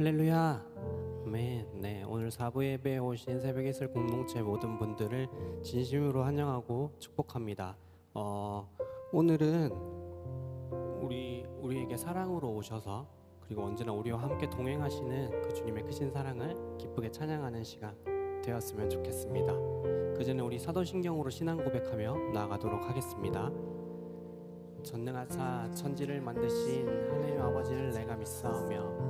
할렐루야. 아멘. 네, 오늘 사부 예배에 오신 새벽의 슬 공동체 모든 분들을 진심으로 환영하고 축복합니다. 어, 오늘은 우리 우리에게 사랑으로 오셔서 그리고 언제나 우리와 함께 동행하시는 그 주님의 크신 사랑을 기쁘게 찬양하는 시간 되었으면 좋겠습니다. 그 전에 우리 사도신경으로 신앙 고백하며 나아가도록 하겠습니다. 전능하사 천지를 만드신 하나님 아버지를 내가 믿사오며 그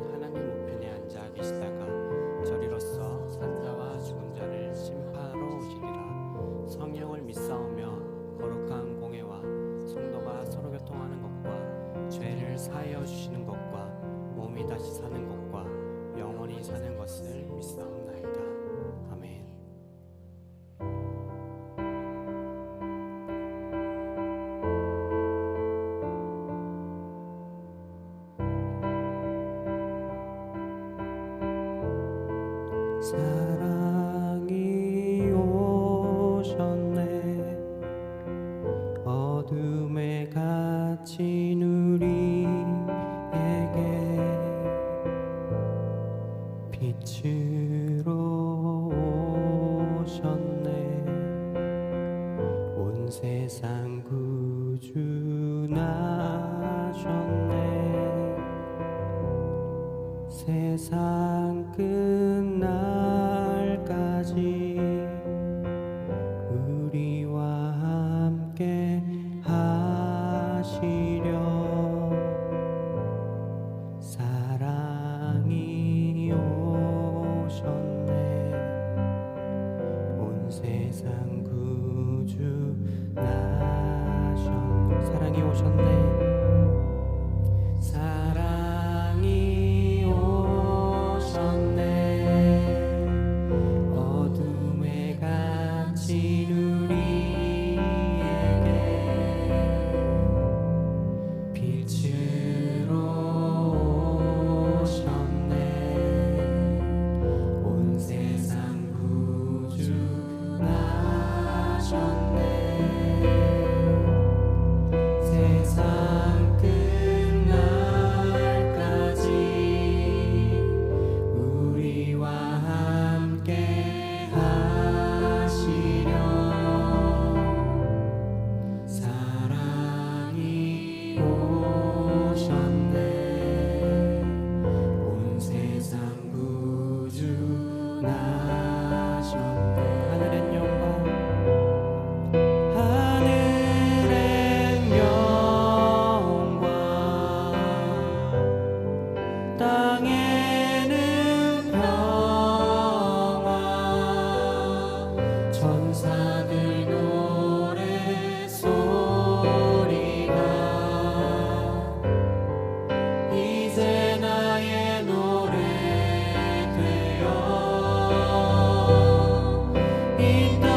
세상 끝날 You.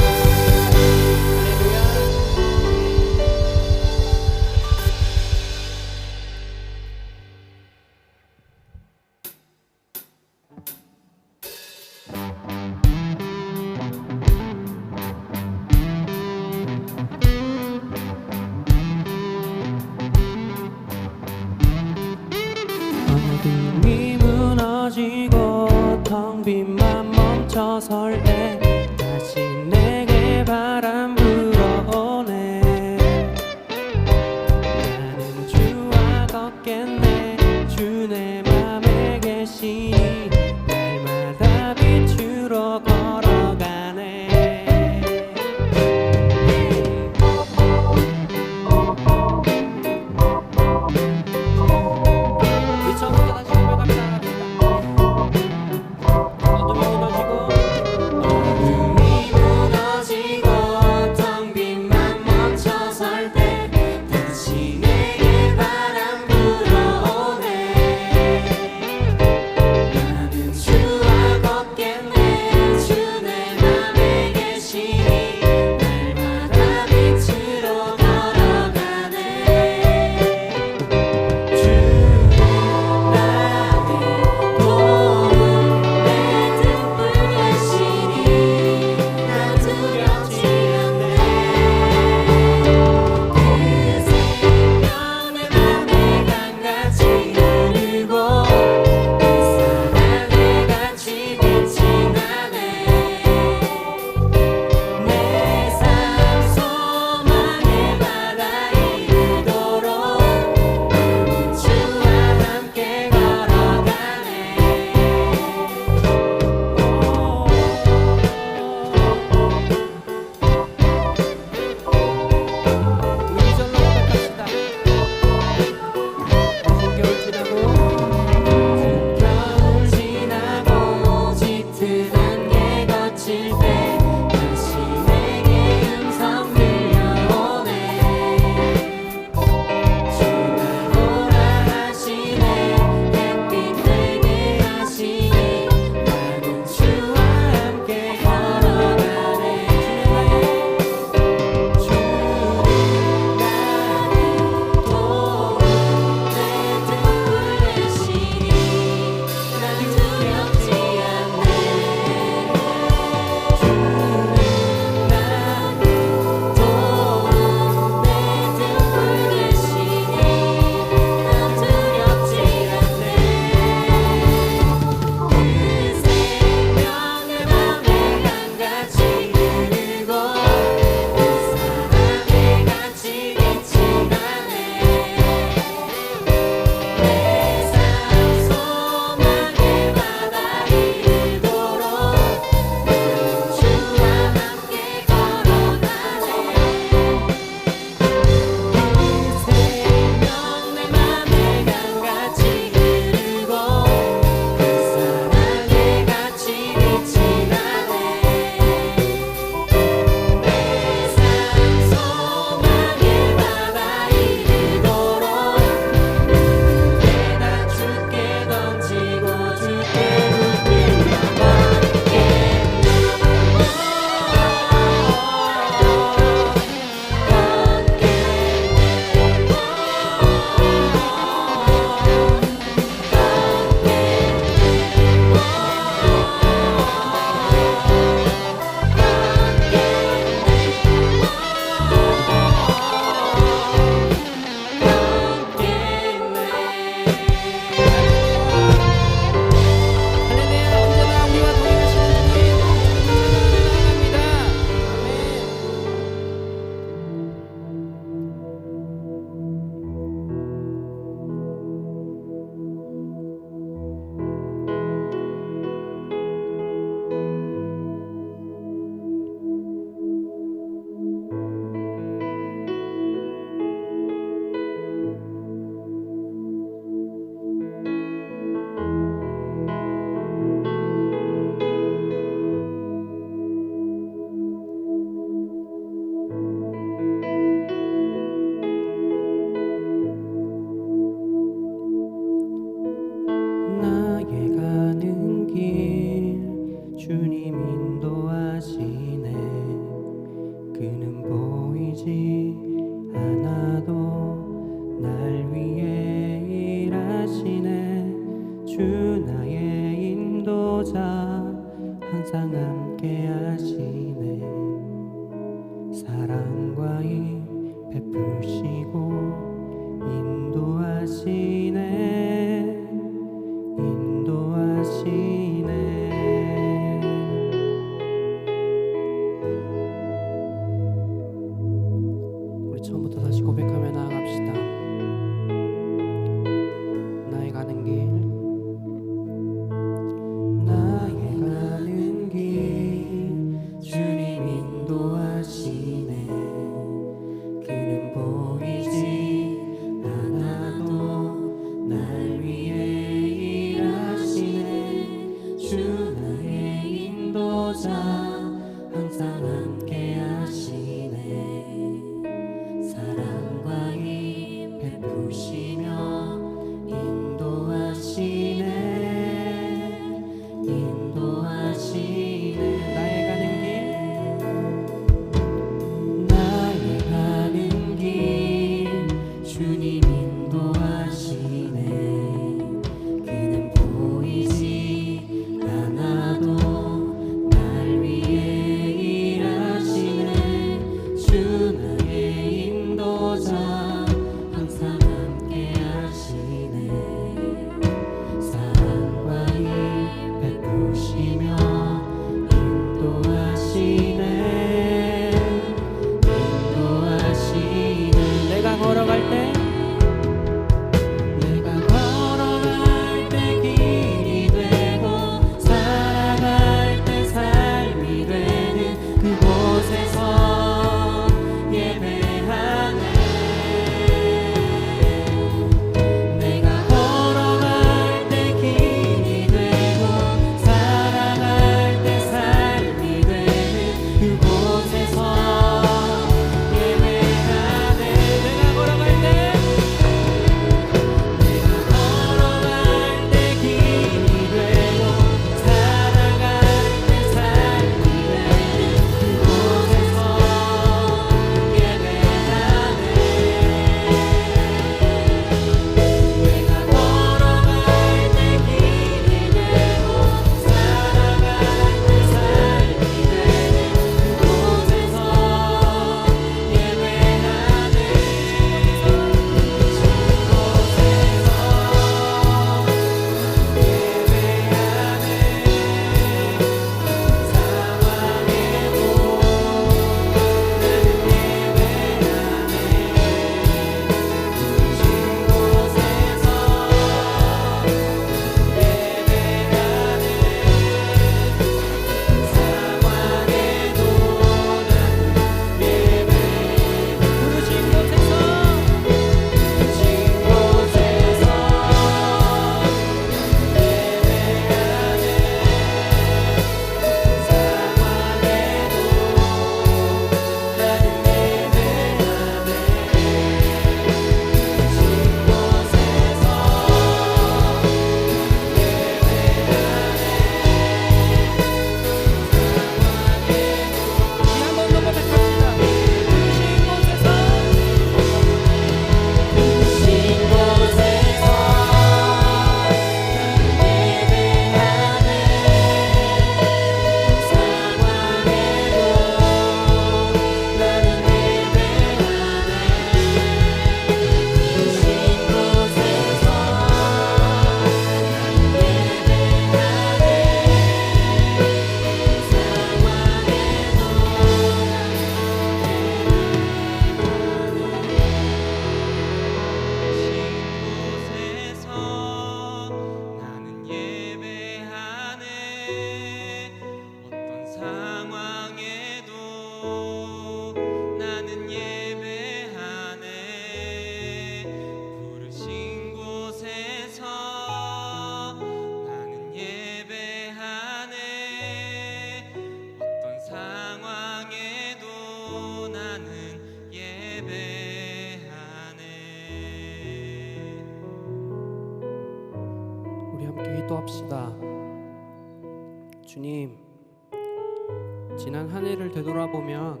지난 한 해를 되돌아보면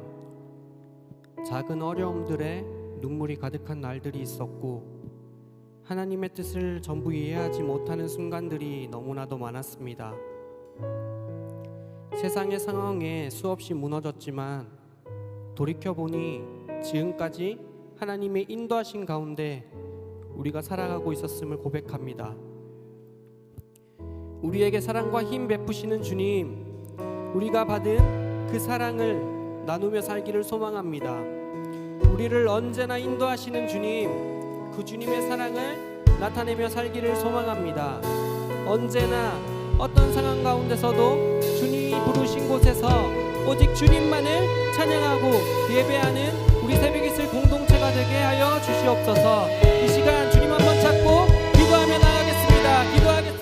작은 어려움들에 눈물이 가득한 날들이 있었고 하나님의 뜻을 전부 이해하지 못하는 순간들이 너무나도 많았습니다. 세상의 상황에 수없이 무너졌지만 돌이켜보니 지금까지 하나님의 인도하신 가운데 우리가 살아가고 있었음을 고백합니다. 우리에게 사랑과 힘 베푸시는 주님, 우리가 받은 그 사랑을 나누며 살기를 소망합니다. 우리를 언제나 인도하시는 주님, 그 주님의 사랑을 나타내며 살기를 소망합니다. 언제나 어떤 상황 가운데서도 주님이 부르신 곳에서 오직 주님만을 찬양하고 예배하는 우리 새벽 이슬 공동체가 되게 하여 주시옵소서. 이 시간 주님 한번 찾고 기도하며 나가겠습니다. 기도하겠습니다.